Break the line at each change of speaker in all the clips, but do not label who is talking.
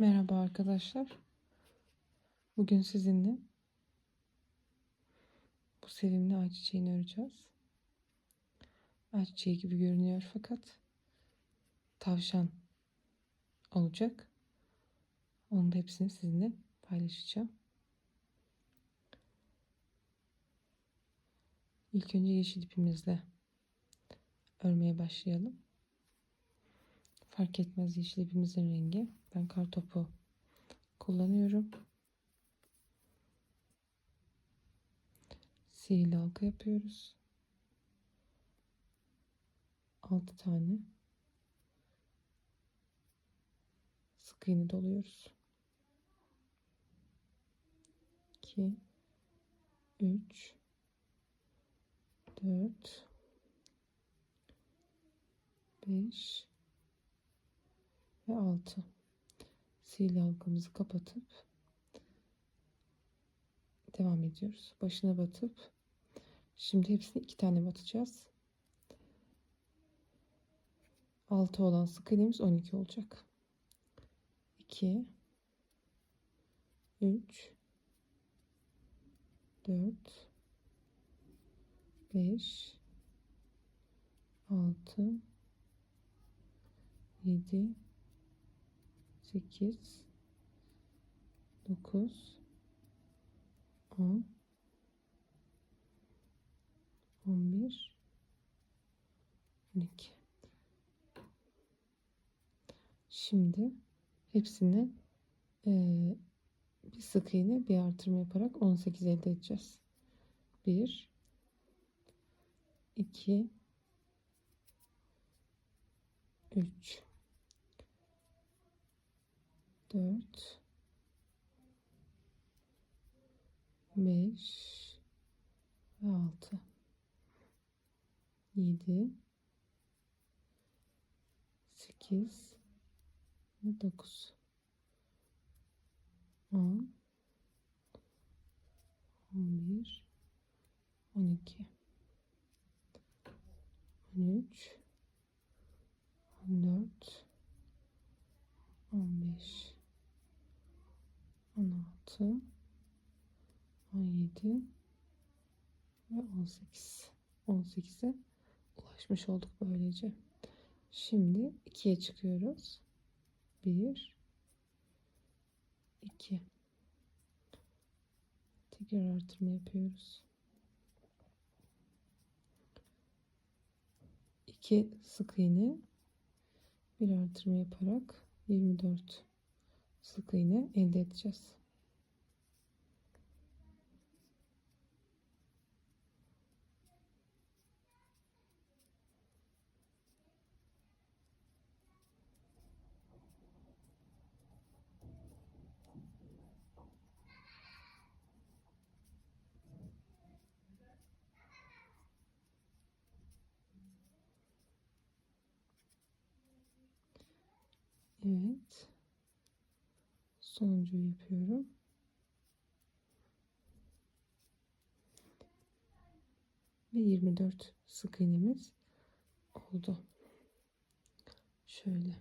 Merhaba arkadaşlar. Bugün sizinle bu sevimli ayçiçeğini öreceğiz. Ayçiçeği gibi görünüyor fakat tavşan olacak. Onun da hepsini sizinle paylaşacağım. İlk önce yeşil ipimizle örmeye başlayalım. Fark etmez yeşil ipimizin rengi. Ben kar topu kullanıyorum. Sihirli halka yapıyoruz. 6 tane sık iğne doluyoruz. 2 3 4 5 ve 6 sihirli halkamızı kapatıp devam ediyoruz. Başına batıp şimdi hepsini iki tane batacağız. 6 olan sık iğnemiz 12 olacak. 2 3 4 5 6 7 8 9 10 11 12 Şimdi hepsini e, bir sık iğne bir artırma yaparak 18 elde edeceğiz. 1 2 3 4 5 ve 6 7 8 ve 9 10 11 12 13 14 15 16 17 ve 18 18'e ulaşmış olduk böylece. Şimdi 2'ye çıkıyoruz. 1 2 Tekrar artırma yapıyoruz. 2 sık iğne bir artırma yaparak 24 sık iğne elde edeceğiz. Evet. Sonuncuyu yapıyorum. Ve 24 sık iğnemiz oldu. Şöyle.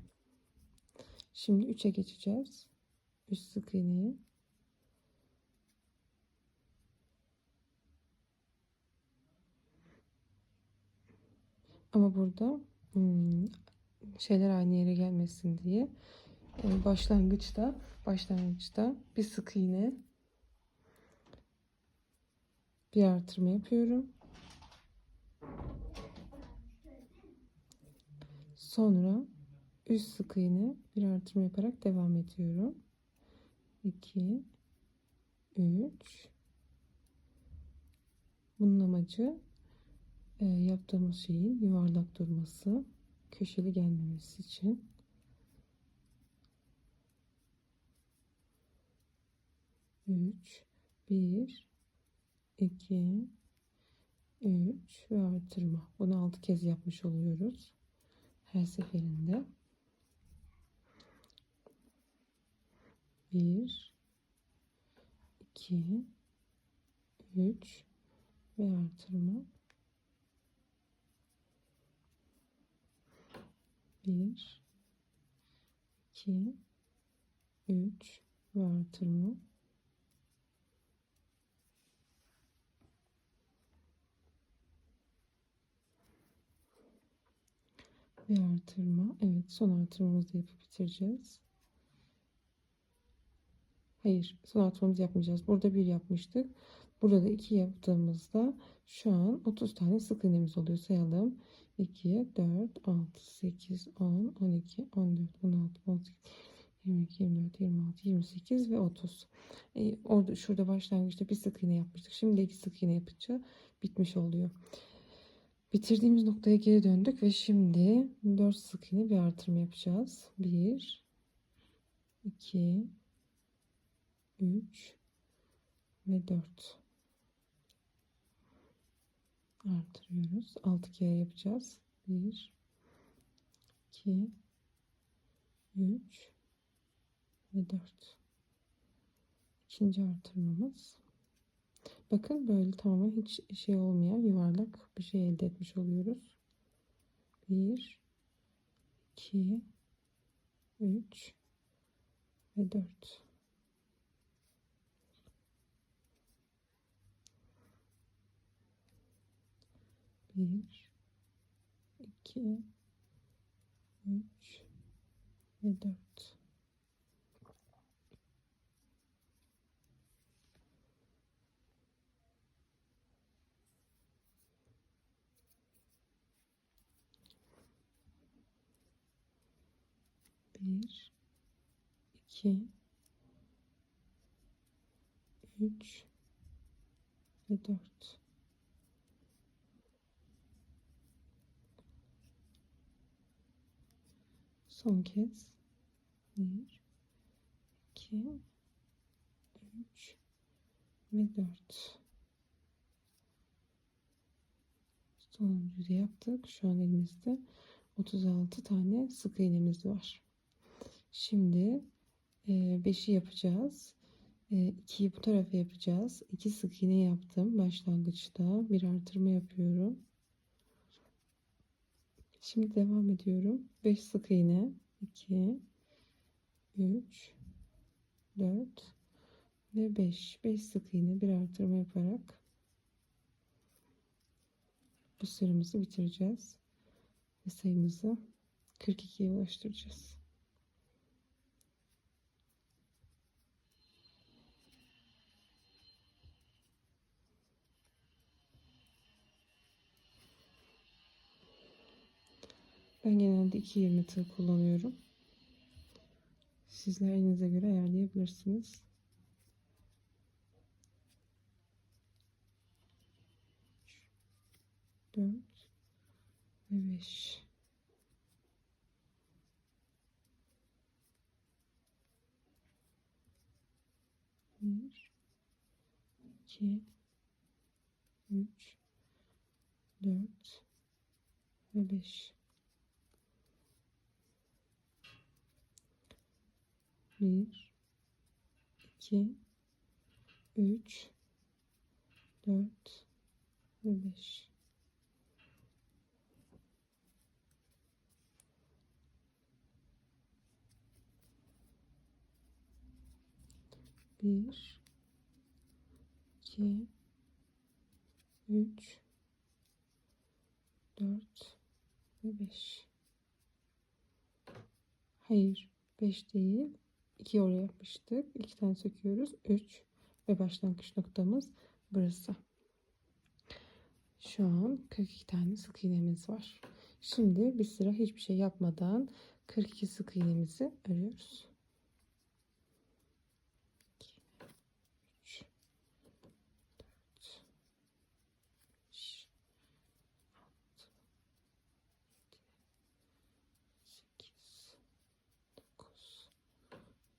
Şimdi 3'e geçeceğiz. 3 sık iğneyi Ama burada hmm, şeyler aynı yere gelmesin diye e, başlangıçta başlangıçta bir sık iğne bir artırma yapıyorum. Sonra üst sık iğne bir artırma yaparak devam ediyorum. 2 3 Bunun amacı e, yaptığımız şeyin yuvarlak durması köşeli gelmemesi için. Üç bir iki üç ve artırma. Bunu altı kez yapmış oluyoruz her seferinde. Bir iki üç ve artırma 1 2 3 ve artırma. Ve artırma. Evet son artırmamızı yapıp bitireceğiz. Hayır son artırmamızı yapmayacağız. Burada bir yapmıştık. Burada da 2 yaptığımızda şu an 30 tane sık iğnemiz oluyor. Sayalım. 2, 4, 6, 8, 10, 12, 14, 16, 18, 22, 24, 26, 28 ve 30. Ee, orada şurada başlangıçta bir sık iğne yapmıştık. Şimdi iki sık iğne yapınca bitmiş oluyor. Bitirdiğimiz noktaya geri döndük ve şimdi 4 sık iğne bir artırma yapacağız. 1 2 3 ve 4 artırıyoruz. 6 kere yapacağız. 1 2 3 ve 4 ikinci artırmamız. Bakın böyle tamamen hiç şey olmayan yuvarlak bir şey elde etmiş oluyoruz. 1 2 3 ve 4 bir, iki, üç ve dört. Bir, iki, üç ve dört. Son kez. Bir, iki, üç ve dört. Sonuncuyu da yaptık. Şu an elimizde 36 tane sık iğnemiz var. Şimdi 5'i yapacağız. 2'yi bu tarafa yapacağız. 2 sık iğne yaptım başlangıçta. Bir artırma yapıyorum. Şimdi devam ediyorum. 5 sık iğne. 2 3 4 ve 5. 5 sık iğne bir artırma yaparak bu sıramızı bitireceğiz. Ve sayımızı 42'ye ulaştıracağız. Ben genelde 2.20 tığ kullanıyorum. Sizler elinize göre ayarlayabilirsiniz. Dört ve beş. Bir, iki, üç, dört ve beş. 1 2 3 4 ve 5 bir iki üç dört ve beş. Hayır beş değil 2 oraya yapmıştık. 2 tane söküyoruz. 3 ve başlangıç noktamız burası. Şu an 42 tane sık iğnemiz var. Şimdi bir sıra hiçbir şey yapmadan 42 sık iğnemizi örüyoruz. 2, 3, 4, 5, 6, 7, 8, 9,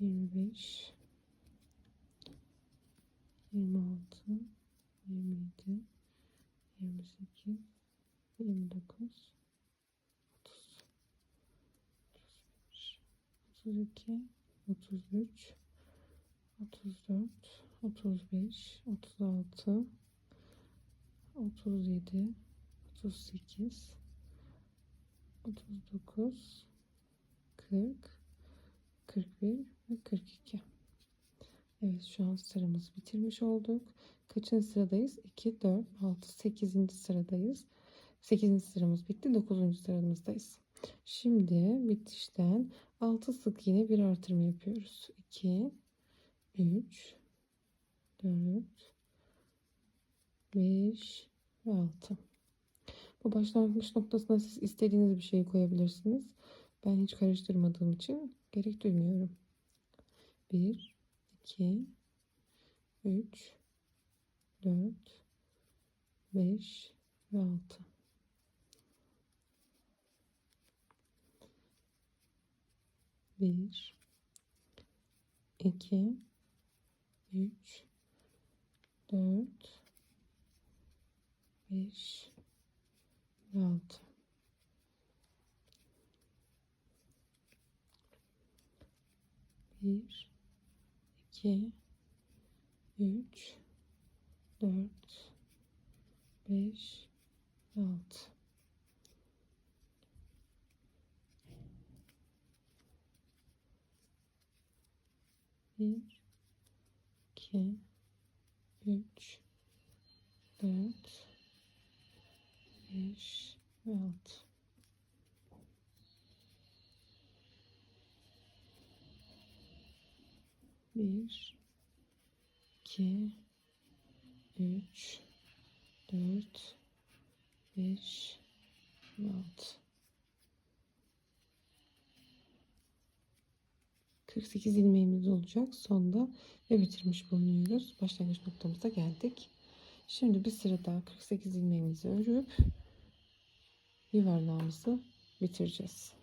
25 26 27 28 29 30 31 32 33 34 35 36 37 38 39 40 41 ve 42 Evet şu an sıramızı bitirmiş olduk. Kaçıncı sıradayız? 2, 4, 6, 8. sıradayız. 8. sıramız bitti. 9. sıramızdayız. Şimdi bitişten 6 sık iğne bir artırma yapıyoruz. 2, 3, 4, 5 ve 6. Bu başlangıç noktasına siz istediğiniz bir şeyi koyabilirsiniz. Ben hiç karıştırmadığım için gerek duymuyorum. 1, 2, 3, 4, 5 ve 6. Bir, iki, üç, dört, beş ve altı. Bir, iki, üç, dört, beş altı. Bir, iki, üç, dört, beş ve altı. Bir, iki, üç, dört, beş ve altı. 48 ilmeğimiz olacak sonda ve bitirmiş bulunuyoruz. Başlangıç noktamıza geldik. Şimdi bir sıra daha 48 ilmeğimizi örüp yuvarlağımızı bitireceğiz.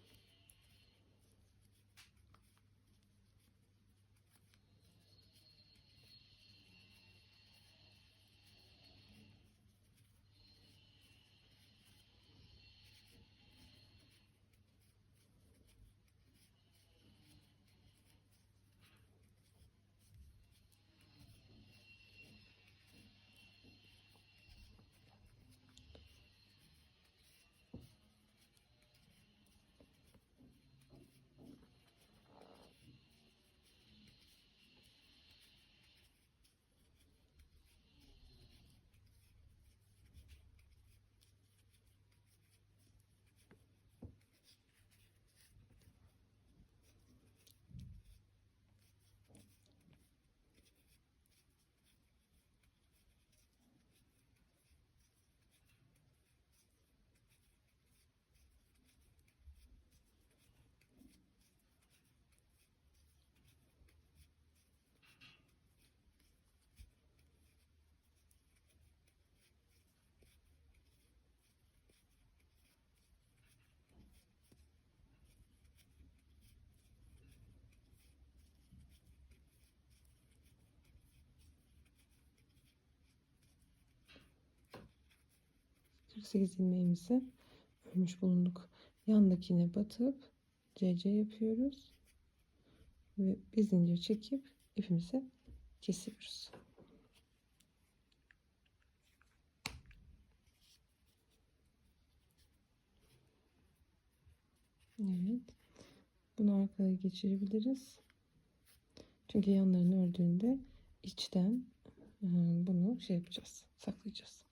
Sekiz ilmeğimizi örmüş bulunduk. Yandakine batıp CC yapıyoruz. Ve bir zincir çekip ipimizi kesiyoruz. Evet. Bunu arkaya geçirebiliriz. Çünkü yanlarını ördüğünde içten bunu şey yapacağız. Saklayacağız.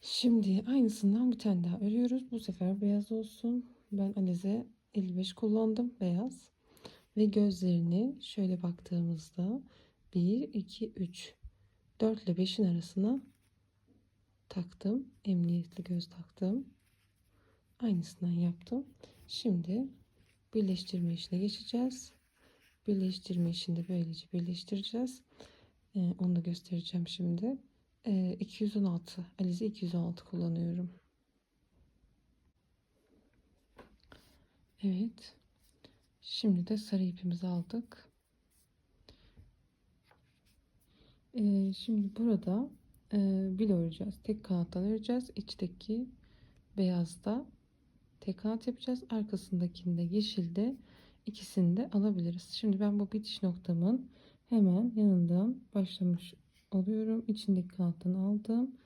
Şimdi aynısından bir tane daha örüyoruz. Bu sefer beyaz olsun. Ben Alize 55 kullandım. Beyaz. Ve gözlerini şöyle baktığımızda 1, 2, 3, 4 ile 5'in arasına taktım. Emniyetli göz taktım. Aynısından yaptım. Şimdi birleştirme işine geçeceğiz. Birleştirme işinde böylece birleştireceğiz. Ee, onu da göstereceğim şimdi. Ee, 216 Alize 216 Şimdi de sarı ipimizi aldık. Ee, şimdi burada e, bil öreceğiz. Tek kanattan öreceğiz. İçteki beyazda tek kanat yapacağız. Arkasındakinde yeşilde ikisini de alabiliriz. Şimdi ben bu bitiş noktamın hemen yanından başlamış oluyorum. İçindeki kanattan aldım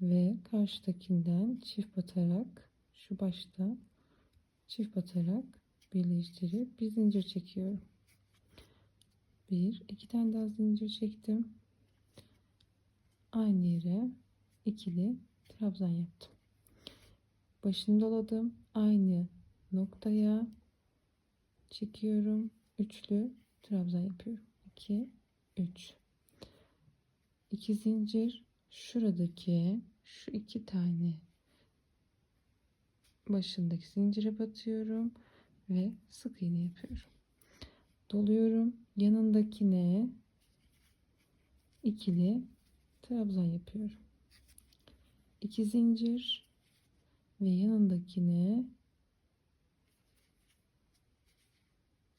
ve karşıdakinden çift batarak şu başta çift batarak birleştirip bir zincir çekiyorum. Bir, iki tane daha zincir çektim. Aynı yere ikili trabzan yaptım. Başını doladım. Aynı noktaya çekiyorum. Üçlü trabzan yapıyorum. 2 3 2 zincir şuradaki şu iki tane başındaki zincire batıyorum ve sık iğne yapıyorum. Doluyorum. Yanındakine ikili trabzan yapıyorum. 2 zincir ve yanındakine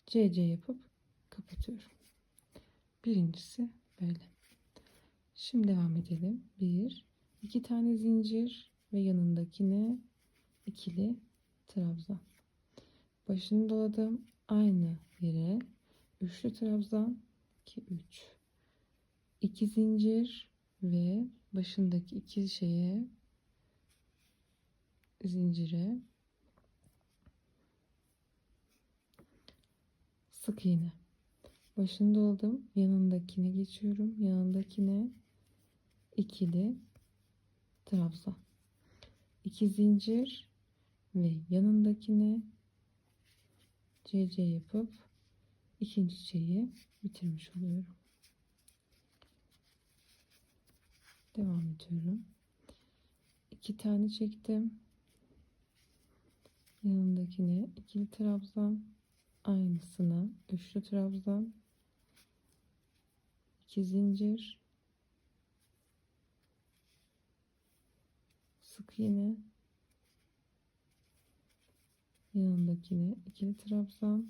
CC yapıp kapatıyorum. Birincisi böyle. Şimdi devam edelim. Bir, iki tane zincir ve yanındakine ikili trabzan. Başını doladım. Aynı yere üçlü trabzan 2 3 2 zincir ve başındaki iki şeye zincire sık iğne başını doladım yanındakine geçiyorum yanındakine ikili trabzan 2 zincir ve yanındakine CC yapıp ikinci çiçeği bitirmiş oluyorum. Devam ediyorum. İki tane çektim. Yanındakine ikili trabzan, aynısına üçlü trabzan, iki zincir, sık iğne, yanındakine ikili trabzan,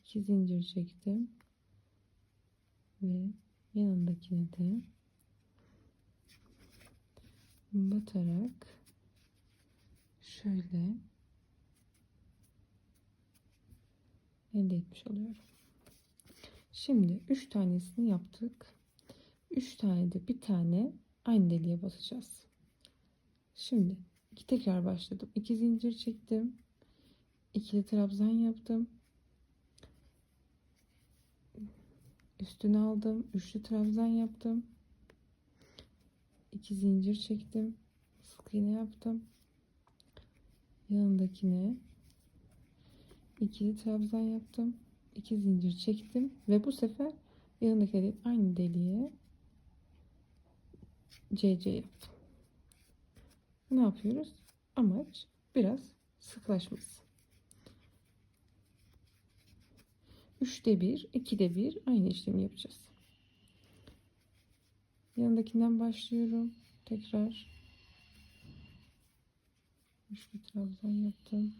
iki zincir çektim ve yanındakine de batarak şöyle elde etmiş oluyorum. Şimdi 3 tanesini yaptık. 3 tane de bir tane aynı deliğe basacağız. Şimdi iki tekrar başladım. 2 zincir çektim. İkili trabzan yaptım. Üstüne aldım. Üçlü trabzan yaptım. 2 zincir çektim. Sık iğne yaptım. Yanındakine ikili trabzan yaptım. 2 zincir çektim ve bu sefer yanındaki aynı deliğe CC yaptım. Ne yapıyoruz? Amaç biraz sıklaşması. 3'te 1, 2'de 1 aynı işlemi yapacağız. Yanındakinden başlıyorum. Tekrar üçlü trabzan yaptım.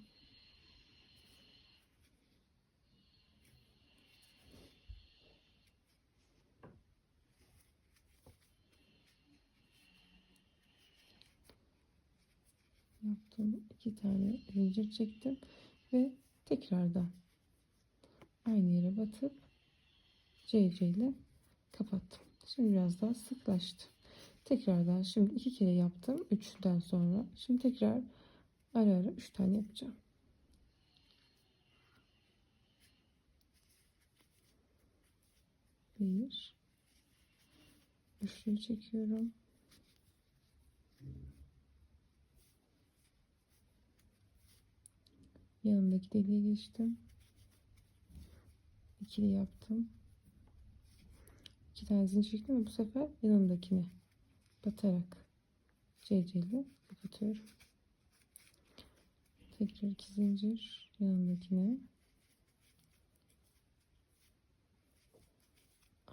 Yaptım. iki tane zincir çektim ve tekrardan aynı yere batıp CC ile kapattım. Şimdi biraz daha sıklaştı. Tekrardan şimdi iki kere yaptım. Üçten sonra. Şimdi tekrar ara ara üç tane yapacağım. Bir. Üçlüyü çekiyorum. Yanındaki deliğe geçtim. İkili yaptım. İki tane zincir çektim ve bu sefer yanındakine batarak CC ile kapatıyorum. Tekrar iki zincir yanındakine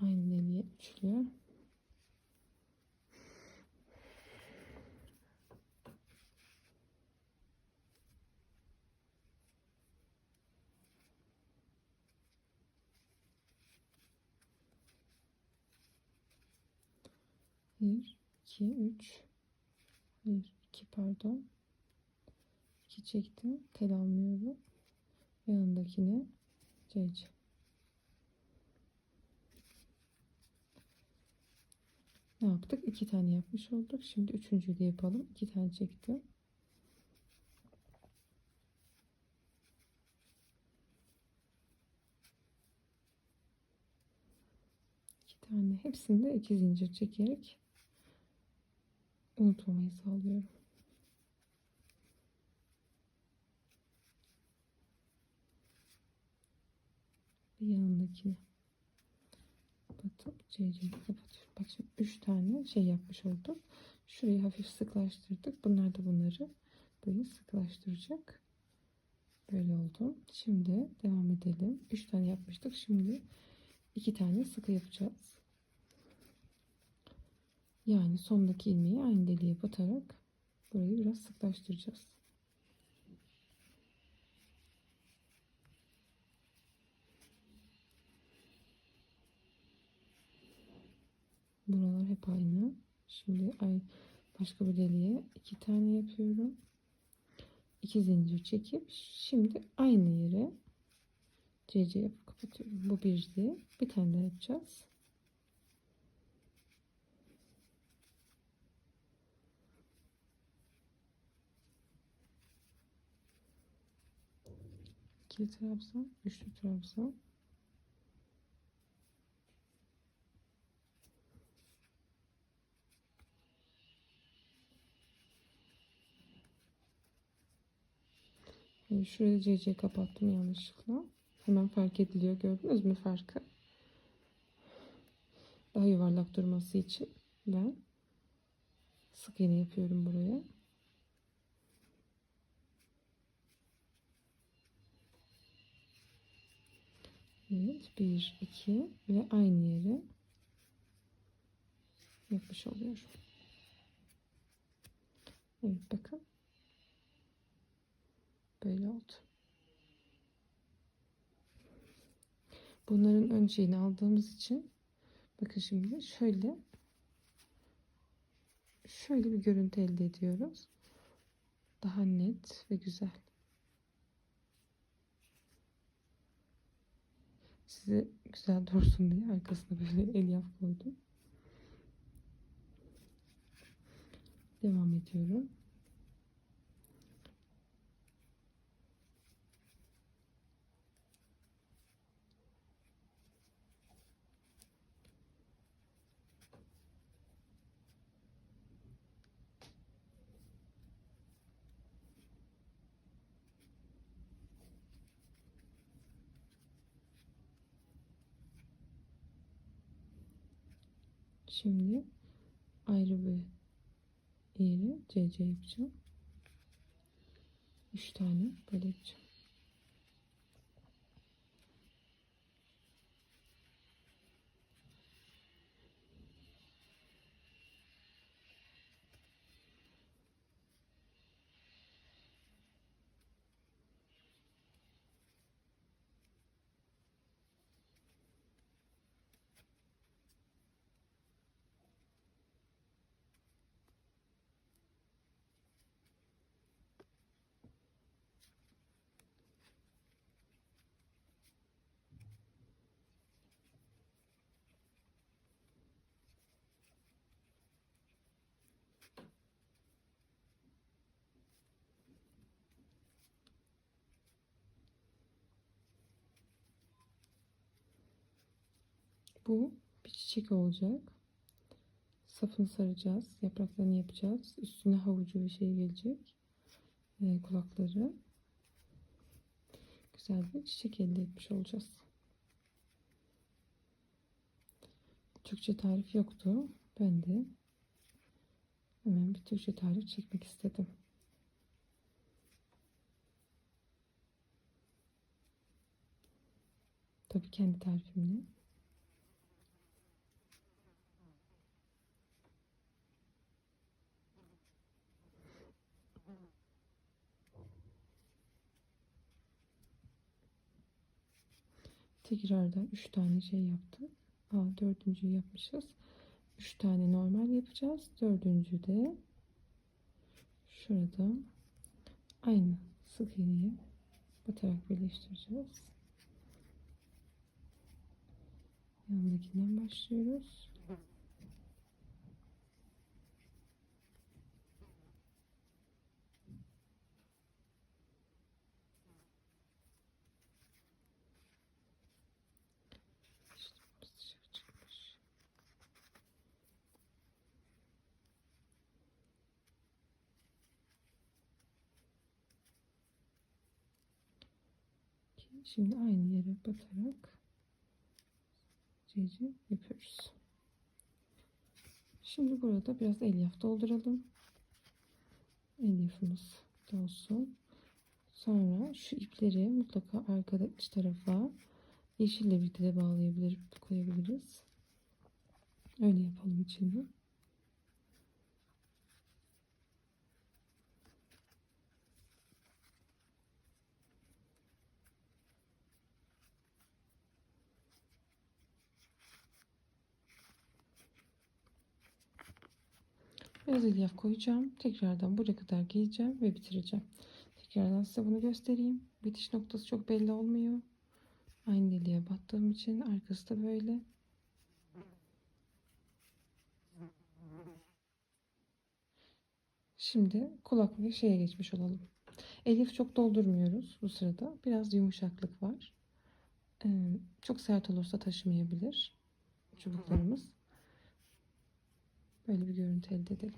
aynı deliğe üçlü 1 2 3 1 2 pardon. 2 çektim. Tel almıyorum. Yanındakine. CC ne yaptık? İki tane yapmış olduk. Şimdi üçüncüyü de yapalım. İki tane çektim. Tane. Hepsinde iki zincir çekerek unutmamayı sağlıyorum bir yanındakini kapatıp CC'yi kapatıyorum. Bak şimdi 3 tane şey yapmış olduk. Şurayı hafif sıklaştırdık. Bunlar da bunları böyle sıklaştıracak. Böyle oldu. Şimdi devam edelim. 3 tane yapmıştık. Şimdi 2 tane sıkı yapacağız. Yani sondaki ilmeği aynı deliğe batarak burayı biraz sıklaştıracağız. Buralar hep aynı. Şimdi ay başka bir deliğe iki tane yapıyorum. İki zincir çekip şimdi aynı yere CC yapıp kapatıyorum. Bu birdi. Bir tane daha yapacağız. İkili trabzan, üçlü trabzan. Yani şuraya CC kapattım yanlışlıkla. Hemen fark ediliyor. Gördünüz mü farkı? Daha yuvarlak durması için ben sık iğne yapıyorum buraya. Evet, bir, iki ve aynı yere yapmış oluyorum. Evet, bakın. Böyle oldu. Bunların ön aldığımız için bakın şimdi şöyle şöyle bir görüntü elde ediyoruz. Daha net ve güzel. Size güzel dursun diye arkasına böyle elyaf koydum. Devam ediyorum. Şimdi ayrı bir yere CC yapacağım. 3 tane böyle yapacağım. Bu bir çiçek olacak. Safını saracağız. Yapraklarını yapacağız. Üstüne havucu bir şey gelecek. Ee, kulakları. Güzel bir çiçek elde etmiş olacağız. Türkçe tarif yoktu. Ben de hemen bir Türkçe tarif çekmek istedim. Tabii kendi tarifimle. Tekrardan 3 tane şey yaptık. Aa, dördüncüyü yapmışız. 3 tane normal yapacağız. Dördüncü de şurada aynı sık iğneyi batarak birleştireceğiz. Yandakinden başlıyoruz. Şimdi aynı yere batarak ceci yapıyoruz. Şimdi burada biraz elyaf dolduralım. Elyafımız dolsun. Sonra şu ipleri mutlaka arkada iç tarafa yeşille birlikte de bağlayabilir, koyabiliriz. Öyle yapalım içini. Biraz elyaf koyacağım. Tekrardan buraya kadar geleceğim ve bitireceğim. Tekrardan size bunu göstereyim. Bitiş noktası çok belli olmuyor. Aynı deliğe battığım için arkası da böyle. Şimdi kulak ve şeye geçmiş olalım. Elif çok doldurmuyoruz bu sırada. Biraz yumuşaklık var. Ee, çok sert olursa taşımayabilir çubuklarımız. Böyle bir görüntü elde edelim.